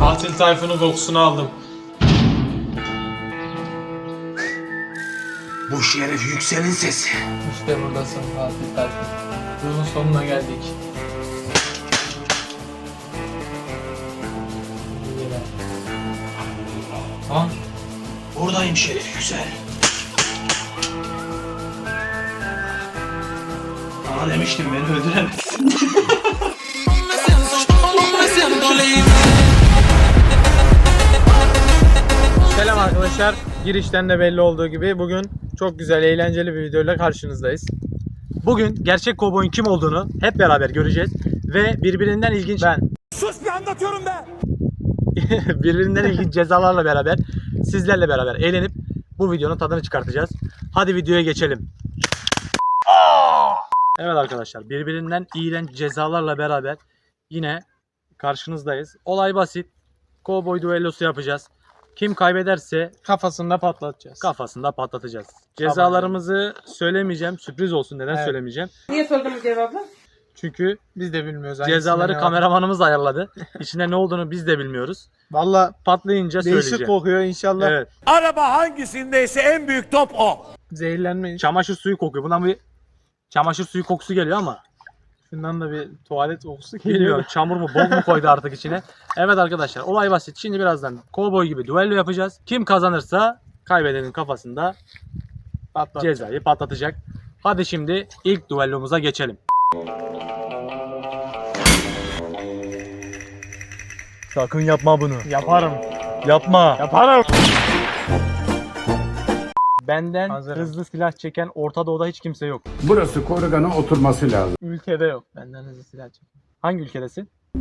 Fatih Tayfun'un kokusunu aldım. Bu şerif yükselin sesi. İşte buradasın Fatih Tayfun. Yolun sonuna geldik. Lan Buradayım şerif yüksel. Sana demiştim beni öldüremezsin. Arkadaşlar. Girişten de belli olduğu gibi bugün çok güzel, eğlenceli bir videoyla karşınızdayız. Bugün gerçek kovboyun kim olduğunu hep beraber göreceğiz ve birbirinden ilginç ben Sus bir anlatıyorum be. birbirinden ilginç cezalarla beraber sizlerle beraber eğlenip bu videonun tadını çıkartacağız. Hadi videoya geçelim. Evet arkadaşlar birbirinden iğrenç cezalarla beraber yine karşınızdayız. Olay basit. Kovboy düellosu yapacağız. Kim kaybederse Kafasında patlatacağız. kafasında patlatacağız. Cezalarımızı söylemeyeceğim. Sürpriz olsun. Neden Evet. söylemeyeceğim? Niye sordunuz cevabı? Çünkü Biz de bilmiyoruz. hangisinde cezaları ne var. kameramanımız ayarladı. İçinde ne olduğunu biz de bilmiyoruz. Valla Patlayınca değişik söyleyeceğim. kokuyor inşallah. Evet. Araba hangisindeyse en büyük top o. Zehirlenmeyin. Çamaşır suyu kokuyor. Bundan bir çamaşır suyu kokusu geliyor ama Şundan da bir tuvalet kokusu geliyor. bilmiyorum çamur mu bol mu koydu artık içine. Evet arkadaşlar olay basit. Şimdi birazdan kovboy gibi duello yapacağız. Kim kazanırsa kaybedenin kafasında Patlat. cezayı patlatacak. Hadi şimdi ilk duellomuza geçelim. Sakın yapma bunu. Yaparım. Yapma. Yaparım. Benden Hazırım. hızlı silah çeken Orta Doğu'da hiç kimse yok. Burası korugana oturması lazım. Ülkede yok. Benden hızlı silah çek. Hangi ülkedesin?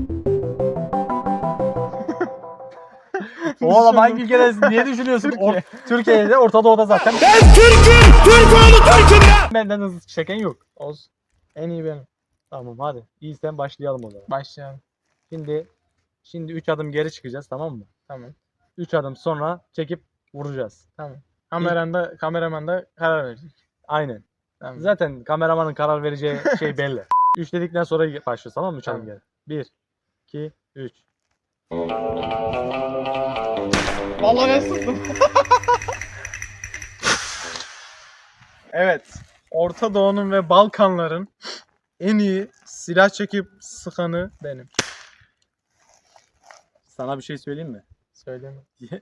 Oğlum hangi ülkedesin? Niye düşünüyorsun? Or- Türkiye'de Orta Doğu'da zaten. Ben Türk'üm. Türk oğlu Türk'üm ya. Benden hızlı çeken yok. Olsun. En iyi benim. Tamam hadi. İyi sen başlayalım o zaman. Başlayalım. Şimdi şimdi 3 adım geri çıkacağız tamam mı? Tamam. 3 adım sonra çekip vuracağız. Tamam. Kameranda, kameraman da karar verecek. Aynen. Tamam. Zaten kameramanın karar vereceği şey belli. 3 dedikten sonra başlıyoruz tamam mı? 3 adım Tamam. geri. 1 2 3 Vallahi ben evet. Orta Doğu'nun ve Balkanların en iyi silah çekip sıkanı benim. Sana bir şey söyleyeyim mi? Söyleme.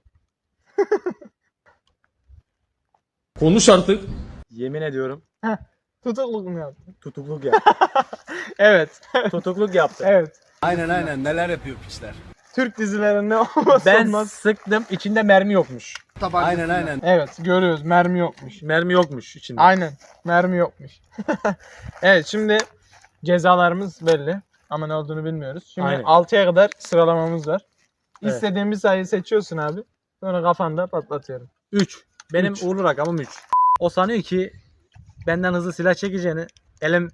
Konuş artık. Yemin ediyorum Tutukluk mu yaptın? tutukluk yap. Evet. tutukluk yaptı. Evet. Aynen aynen neler yapıyor piçler. Türk dizilerinde olmazsa Ben olmaz. sıktım içinde mermi yokmuş. Aynen aynen. Evet görüyoruz mermi yokmuş. Mermi yokmuş içinde. Aynen mermi yokmuş. evet şimdi cezalarımız belli ama ne olduğunu bilmiyoruz. Şimdi Aynen. 6'ya kadar sıralamamız var. Evet. İstediğin bir sayı seçiyorsun abi. Sonra kafanda patlatıyorum. 3. Benim Üç. uğurlu rakamım 3. O sanıyor ki benden hızlı silah çekeceğini elim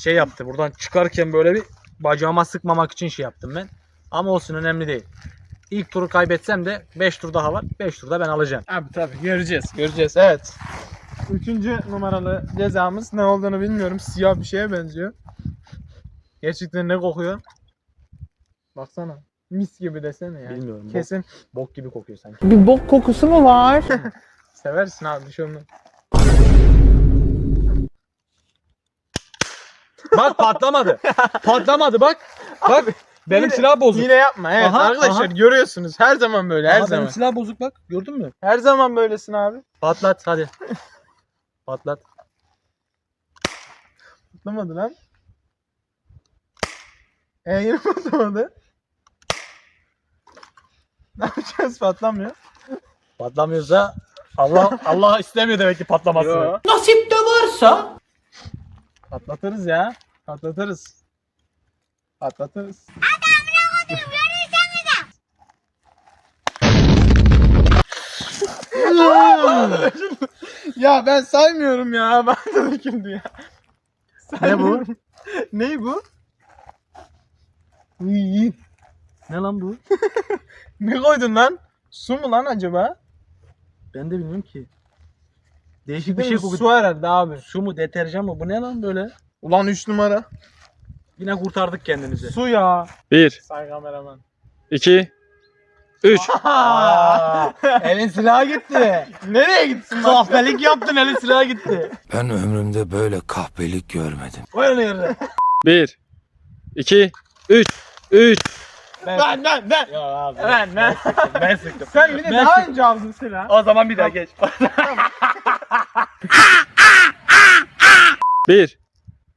şey yaptı. Buradan çıkarken böyle bir bacağıma sıkmamak için şey yaptım ben. Ama olsun önemli değil. İlk turu kaybetsem de 5 tur daha var. 5 turda ben alacağım. Abi tabii göreceğiz. Göreceğiz evet. Üçüncü numaralı cezamız ne olduğunu bilmiyorum. Siyah bir şeye benziyor. Gerçekten ne kokuyor? Baksana. Mis gibi desene ya. Bilmiyorum. Bok, Kesin bok gibi kokuyor sanki. Bir bok kokusu mu var? seversin abi bir şey olmaz. bak patlamadı. patlamadı bak. Bak benim Yine- silah bozuk. Yine yapma evet Aha, arkadaşlar aha. görüyorsunuz her zaman böyle her Aha, zaman. Benim silah bozuk bak. Gördün mü? Her zaman böylesin abi. Patlat hadi. Patlat. Patlamadı lan. E yine patlamadı. Ne yapacağız patlamıyor. Patlamıyorsa Allah Allah istemiyor demek ki patlamasını. Yo. Nasip de varsa. Patlatırız ya. Patlatırız. Patlatırız. ya ben saymıyorum ya. Ben de döküldü ya. Ne bu? Saymıyorum. ne bu? İyi. Ne lan bu? Ne koydun lan? Su mu lan acaba? Ben de bilmiyorum ki. Değişik bir şey kokuyor. Su herhalde abi. Su mu deterjan mı? Bu ne lan böyle? Ulan 3 numara. Yine kurtardık kendimizi. Su ya. 1, Say kameraman. 2, 3. Aa, elin silahı gitti. Nereye gitsin? Kahpelik yaptın elin silahı gitti. Ben ömrümde böyle kahpelik görmedim. Koy onu yerine. 1 2 3 3 Ben ben ben. Ya abi. Ben ben. Ben sıktım. Sen bir de Ben daha sıktım. önce aldın silah. O zaman bir daha geç. 1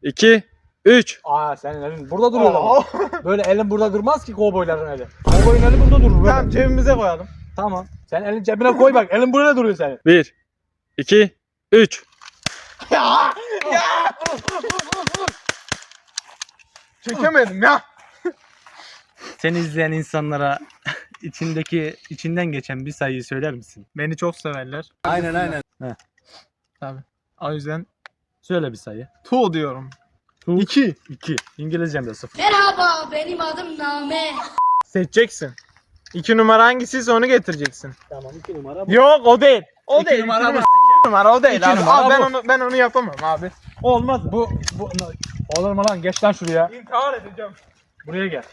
2 3 Aa senin elin burada duruyor. Oo. Böyle elin burada durmaz ki kovboyların eli. Kovboyun eli burada durur. Böyle. Tamam cebimize koyalım. Tamam. Sen elin cebine koy bak. Elin burada duruyor senin. 1 2 3 Çekemedim ya. Seni izleyen insanlara içindeki içinden geçen bir sayıyı söyler misin? Beni çok severler. Aynen aynen. Tabii. O yüzden Söyle bir sayı. tu diyorum. 2. 2. İngilizcemde 0. Merhaba, benim adım Name. Seçeceksin. 2 numara hangisiyse onu getireceksin. Tamam 2 numara bu. Yok o değil. O İki değil. numara iki bu. İki numara o değil İki abi. numara Abi ben bu. onu ben onu yapamam abi. Olmaz. Bu, bu olur mu lan? Geç lan şuraya. İntihar edeceğim. Buraya gel.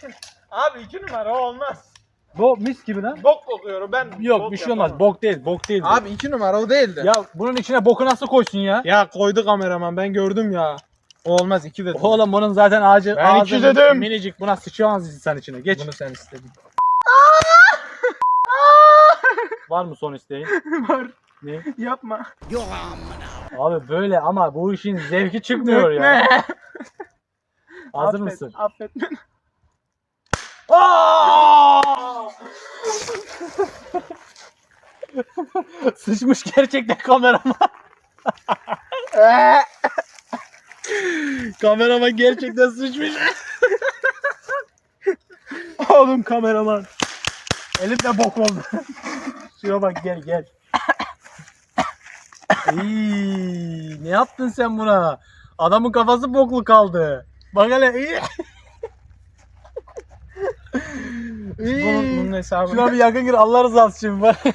Abi 2 numara olmaz. Bu mis gibi lan. Bok kokuyor ben. Yok bok bir şey olmaz. Bok değil. Bok değil. bu. Abi 2 numara o değildi. Ya. bunun içine boku nasıl koysun ya? ya koydu kameraman ben gördüm ya. O olmaz 2 dedim. Oğlum bunun zaten ağacı Ben iki dedim. minicik. Buna sıçamaz insan içine. Geç. Bunu sen istedin. Var mı son isteğin? Var. Ne? Yapma. Abi böyle ama bu işin zevki çıkmıyor ya. Hazır Affet, mısın? Affet. Sıçmış gerçekten kameraman. kameraman gerçekten sıçmış. Oğlum kameraman. Elimde bok oldu. Şuna bak gel gel. İyi, ne yaptın sen buna? Adamın kafası boklu kaldı. Bak hele. Bunun, bunun hesabını. Şuna bir yakın gir Allah rızası için bak.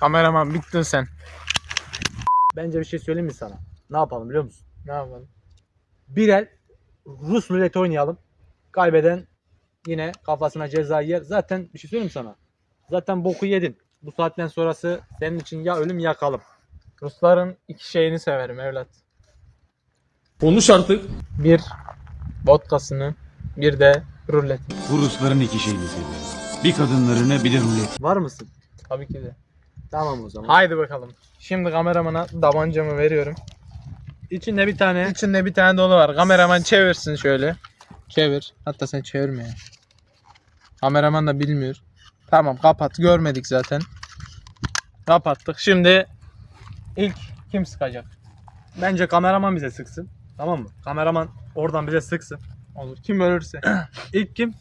Kameraman bittin sen. Bence bir şey söyleyeyim mi sana? Ne yapalım biliyor musun? Ne yapalım? Bir el Rus ruleti oynayalım. Kaybeden yine kafasına ceza yer. Zaten bir şey söyleyeyim mi sana? Zaten boku yedin. Bu saatten sonrası senin için ya ölüm ya kalım. Rusların iki şeyini severim evlat. Konuş artık. Bir vodkasını, bir de rulet. Bu Rusların iki şeyini seviyorum. Bir kadınlarını bir de rulet. Var mısın? Tabii ki de. Tamam o zaman. Haydi bakalım. Şimdi kameramana tabancamı veriyorum. İçinde bir tane İçinde bir tane dolu var. Kameraman çevirsin şöyle. Çevir. Hatta sen çevirme ya. Kameraman da bilmiyor. Tamam kapat. Görmedik zaten. Kapattık. Şimdi ilk kim sıkacak? bence kameraman bize sıksın. Tamam mı? Kameraman oradan bize sıksın. Olur. Kim ölürse. İlk kim?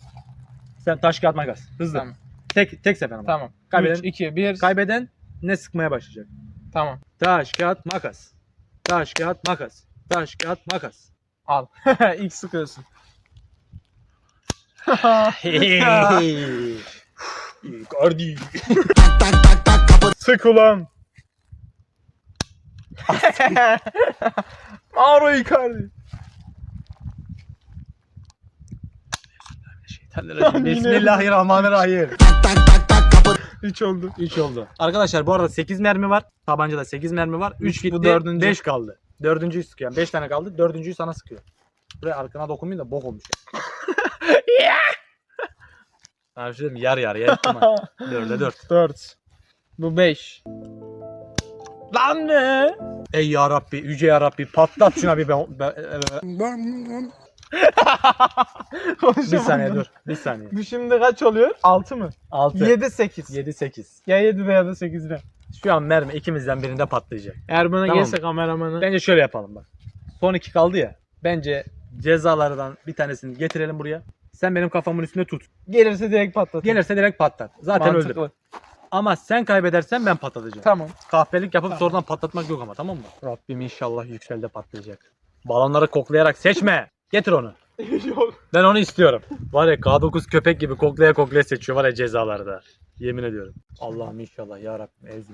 Sen taş kağıt makas. Hızlı. Tamam. Tek tek sefer ama. tamam. Kaybeden- 3, 2, 1. Kaybeden ne sıkmaya başlayacak? Tamam. Taş kağıt makas. Taş kağıt makas. Taş kağıt makas. Al. ilk sıkıyorsun. Icardi. Sık ulan. Mauro Icardi. Bismillahirrahmanirrahim. 3 oldu. 3 oldu. Arkadaşlar bu arada 8 mermi var. Tabancada 8 mermi var. 3 Bu gitti. dördüncü. 5 kaldı. Dördüncüyü sıkıyor. 5 tane kaldı. Dördüncüyü sana sıkıyor. Buraya arkana dokunmayın da bok olmuş. ya. Abi şey mi? yar yar yer ama. 4'e 4. 4. Bu 5. Lan ne? Ey ya Rabbi, yüce ya Rabbi patlat şuna bir ben, ben- bir saniye dur. Bir saniye. Bu şimdi kaç oluyor? 6 mı? 6 7 8. 7 8. Ya 7'de ya da 8'de. Şu an mermi ikimizden birinde patlayacak. Eğer buna Tamam. gelse kameramanı. Bence şöyle yapalım bak. Son iki kaldı ya. Bence cezalardan bir tanesini getirelim buraya. Sen benim kafamın üstünde tut. Gelirse direkt patlatır. Gelirse direkt patlat. Zaten Mantıklı. öldüm. Ama sen kaybedersen ben patlatacağım. Tamam. Kahpelik yapıp sonradan patlatmak yok ama tamam mı? Rabbim inşallah yükselde patlayacak. Balonları koklayarak seçme. Getir onu. Yok. Ben onu istiyorum. Var ya K9 köpek gibi koklaya koklaya seçiyor var ya cezalarda. Yemin ediyorum. Allah'ım inşallah ya Rabbim.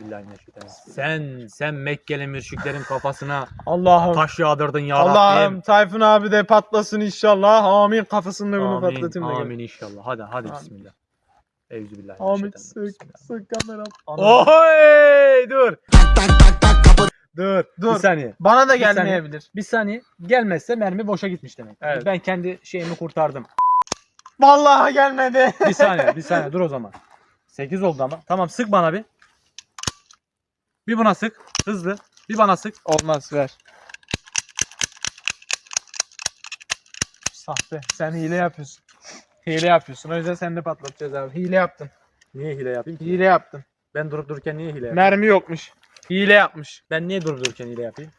Sen sen Mekkeli müşriklerin kafasına Allah'ım. taş yağdırdın ya Rabbim. Allah'ım Tayfun abi de patlasın inşallah. Amin kafasında bunu Amin, patlatayım da. gel. amin inşallah. Hadi hadi Amin. bismillah. Amin Euzubillahimineşşeytanirracim. sık sık kameram. Oy dur. Dur. Dur. Bir saniye. Bana da Bir saniye. gelmeyebilir. Bir saniye. Gelmezse mermi boşa gitmiş demek. Evet. Ben kendi şeyimi kurtardım. Vallahi gelmedi. Bir saniye, bir saniye dur o zaman. 8 oldu ama. Tamam sık bana bir. Bir buna sık. Hızlı. Bir bana sık. Olmaz ver. Sahte. Sen hile yapıyorsun. Hile yapıyorsun. O yüzden sen de patlatacağız abi. Hile yaptın. Niye hile yapayım ki? Hile yaptın. Ben durup dururken niye hile yapayım? Mermi yokmuş. Hile yapmış. Ben niye durup dururken hile yapayım?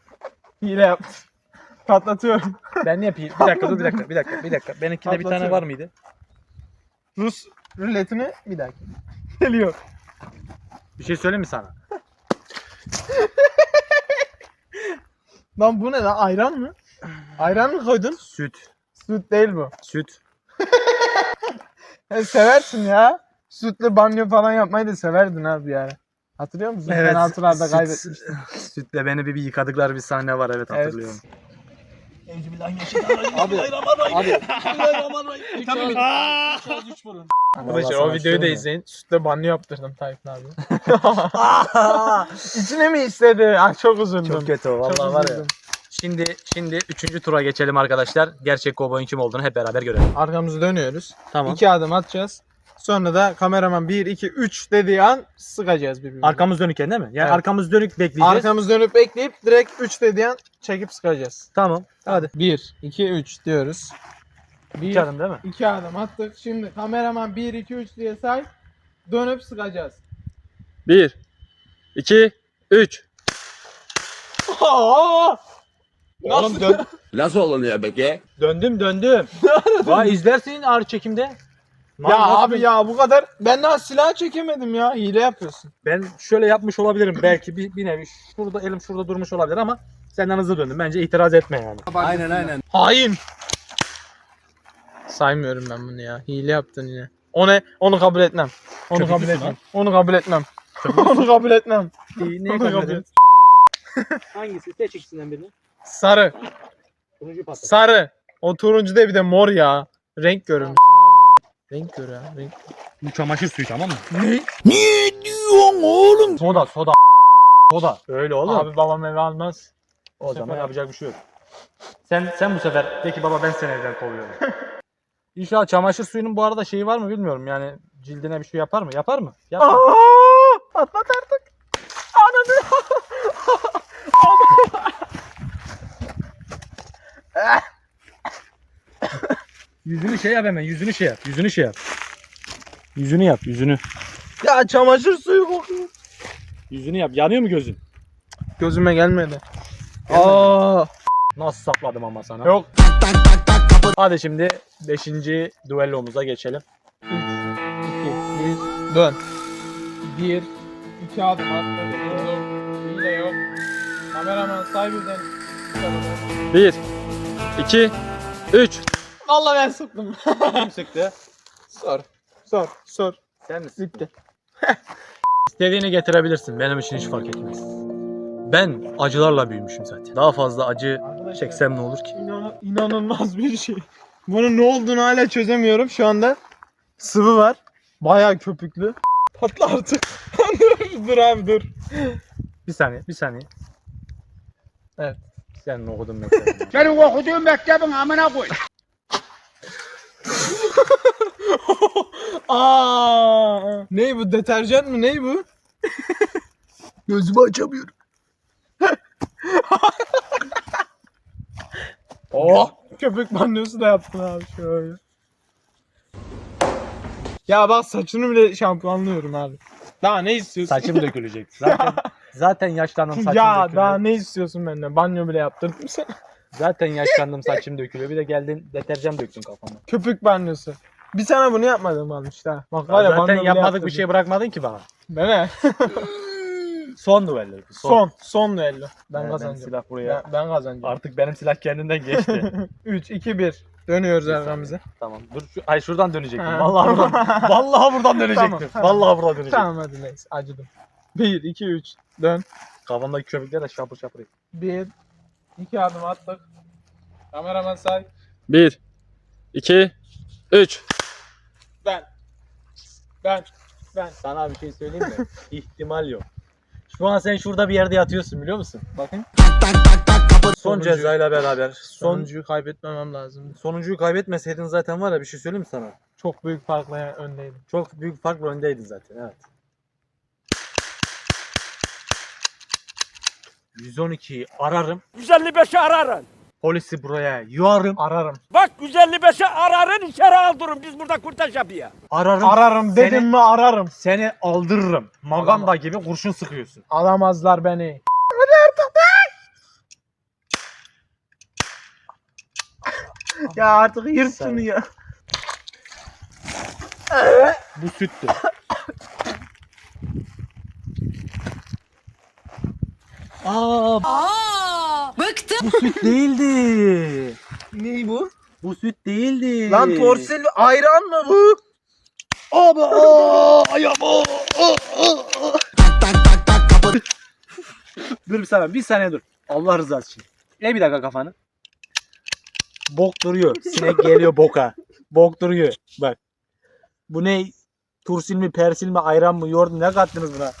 Hile yaptın. Patlatıyorum. Ben ne yapayım? Bir dakika dur bir dakika bir dakika bir dakika. Benimkinde bir tane var mıydı? Rus ruletini bir dakika. Geliyor. Bir şey söyleyeyim mi sana? Lan bu ne lan? Ayran mı? Ayran mı koydun? Süt. Süt değil bu. Süt. Sen seversin ya. Sütle banyo falan yapmayı da severdin abi yani. Hatırlıyor musun? Penaltılarda süt- kaybetmiştin. Sütle beni bir, bir yıkadıklar bir sahne var evet Evet. hatırlıyorum. Abi, abi. Arkadaşlar o videoyu da izleyin. Sütle banyo yaptırdım Tayfun abi. İçine mi istedi? Ah çok üzüldüm. Çok kötü o Çok vallahi var ya. Şimdi şimdi üçüncü tura geçelim arkadaşlar. Gerçek kovboyun kim olduğunu hep beraber görelim. Arkamızı dönüyoruz. Tamam. İki adım atacağız. Sonra da kameraman 1, 2, 3 dediği an sıkacağız birbirimize. Arkamız dönükken değil mi? Yani Evet. arkamız dönük bekleyeceğiz. Arkamız dönüp bekleyip direkt 3 dediği an çekip sıkacağız. Tamam. Hadi. 1, 2, 3 diyoruz. İki adım değil mi? 2 adım attık. Şimdi kameraman 1, 2, 3 diye say. Dönüp sıkacağız. 1 2 3 Nasıl dön? Nasıl olunuyor peki? Döndüm döndüm. Vay izlersin ağır çekimde. ya Nasıl abi ya bu kadar. Ben daha silah çekemedim ya. Hile yapıyorsun. Ben şöyle yapmış olabilirim belki bir, bir nevi. Şurada elim şurada durmuş olabilir ama senden hızlı döndüm. Bence itiraz etme yani. Aynen aynen. Hain. Saymıyorum ben bunu ya. Hile yaptın yine. O ne? Onu kabul etmem. Onu Köpüklüsün kabul etmem. lan. Onu kabul etmem. Onu kabul etmem. Neyi kabul edelim? Hangisi? Seç ikisinden birini. Sarı. Turuncu. Sarı. O turuncu da bir de mor ya. Renk abi ya? Renk gör ya. Renk. Bu çamaşır suyu tamam mı? Ne? Niye diyorsun oğlum? Soda soda. Soda. Öyle oğlum. Abi babam eve almaz. o zaman yapacak bir şey yok. Sen sen bu sefer de ki baba ben seni evden kovuyorum. İnşallah çamaşır suyunun bu arada şeyi var mı bilmiyorum. Yani cildine bir şey yapar mı? Yapar mı? Yapar. Aa! Patlat artık. Ananı. Yüzünü şey yap hemen. Yüzünü şey yap. Yüzünü şey yap. Yüzünü yap. Yüzünü. ya çamaşır suyu kokuyor. Yüzünü yap. Yanıyor mu gözün? Gözüme gelmedi. Aa. Nasıl sapladım ama sana. Yok. Hadi şimdi 5. duellomuza geçelim. 2, 1, dön. 1, 2 adım at. Dur. Hile yok. Kameraman say birden. 1 2 3 Vallahi ben sıktım. Kim sıktı? sor. Sor. Sor. Sen misin? Bitti. İstediğini getirebilirsin. Benim için hiç fark etmez. Ben acılarla büyümüşüm zaten. Daha fazla acı çeksem ne olur ki? İnan- inanılmaz bir şey. Bunun ne olduğunu hala çözemiyorum. Şu anda sıvı var. Bayağı köpüklü. Patla artık. dur, dur abi dur. Bir saniye, bir saniye. Evet. Senin okudun mektebini. Senin okuduğun mektebin amına koy. Aa! Ne bu deterjan mı ne bu? Gözümü açamıyorum. Oh! Köpük banyosu da yaptın abi şöyle. Ya bak saçını bile şampuanlıyorum abi. Daha ne istiyorsun? Saçım dökülecek. Zaten zaten yaşlandım saçım ya dökülüyor. daha ne istiyorsun benden? Banyo bile yaptırdım sana. Zaten yaşlandım saçım dökülüyor. Bir de geldin deterjan döktün kafama. Köpük banyosu. Bir sana bunu yapmadım almış ha. Bak var ya zaten bile yapmadık yaptırdım. bir şey bırakmadın ki bana. Değil mi? Son duello. Son. Son düello. Ben Ben, ben kazanacağım. silah buraya. Ben, ben kazanacağım. Artık benim silah kendinden geçti. 3, 2, 1. Dönüyoruz arkamıza. Tamam. Dur şu, ay şuradan dönecektim. Ha. Vallahi buradan. vallahi buradan dönecektim. Tamam. Vallahi buradan dönecektim. Tamam hadi neyse acıdım. 1, 2, 3 dön. Kafamdaki köpükler de şapır şapır. 1, 2 adım attık. Kameraman say. 1 2 3 Ben. Ben. Ben. Sana bir şey söyleyeyim mi? İhtimal yok. Şu an sen şurada bir yerde yatıyorsun biliyor musun? Bakın. Son Sonuncu- cezayla beraber. Son Sonuncuyu kaybetmemem lazım. sonuncuyu kaybetmeseydin zaten var ya bir şey söyleyeyim mi sana? Çok büyük farkla öndeydim. Çok büyük farkla öndeydin zaten evet. 112'yi ararım. 155'i ararın. Polisi buraya yuarım. Ararım. Bak 155'i ararın içeri aldırın. Biz burada kurtaş yapıyor. Ararım. Ararım dedim Seni- mi ararım. Seni aldırırım. Maganda gibi kurşun sıkıyorsun. Alamazlar beni. ya artık yırt şunu ya. Bu süttü. Aa Aa, bıktım. bu süt değildi. Ne bu? Bu süt değildi. Lan torsil ayran mı bu? Abi aa ayağım aa, aa, aa, aa. Dur bir saniye bir saniye dur. Allah rızası için. Ne bir dakika kafanı. Bok duruyor. Sinek geliyor boka. Bok duruyor. Bak. Bu ne? Tursil mi, persil mi, ayran mı, yoğurt mu? Ne kattınız buna?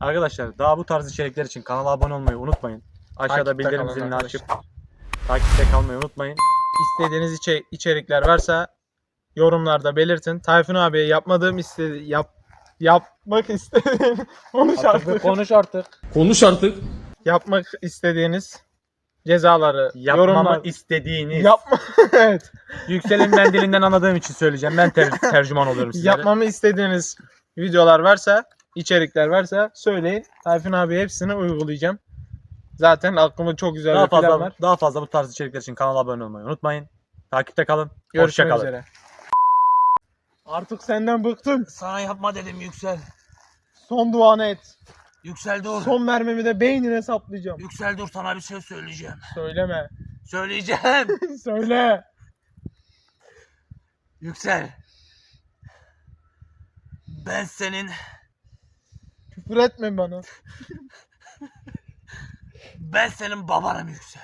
Arkadaşlar daha bu tarz içerikler için kanala abone olmayı unutmayın. Aşağıda Takipte bildirim zilini açıp takipte kalmayı unutmayın. İstediğiniz içe- içerikler varsa yorumlarda belirtin. Tayfun abiye yapmadığım istedi yap yapmak istediğim konuş artık. konuş artık. Konuş artık. yapmak istediğiniz cezaları Yapmamı yorumlar istediğiniz. yapma evet. Yüksel'in ben dilinden anladığım için söyleyeceğim. Ben ter- tercüman oluyorum sizlere. yapmamı istediğiniz videolar varsa, içerikler varsa söyleyin. Tayfun abi hepsini uygulayacağım. Zaten aklımda çok güzel daha bir plan fazla var. daha fazla bu tarz içerikler için kanala abone olmayı unutmayın. Takipte kalın. Hoşça Görüşmek kalın. üzere. Artık senden bıktım. Sana yapma dedim Yüksel. Son duanı et. Yüksel dur. Son mermimi de beynine saplayacağım. Yüksel dur sana bir şey söyleyeceğim. Söyleme. Söyleyeceğim. Söyle. Yüksel. Ben senin Küfür etme bana. ben senin babanım Yüksel.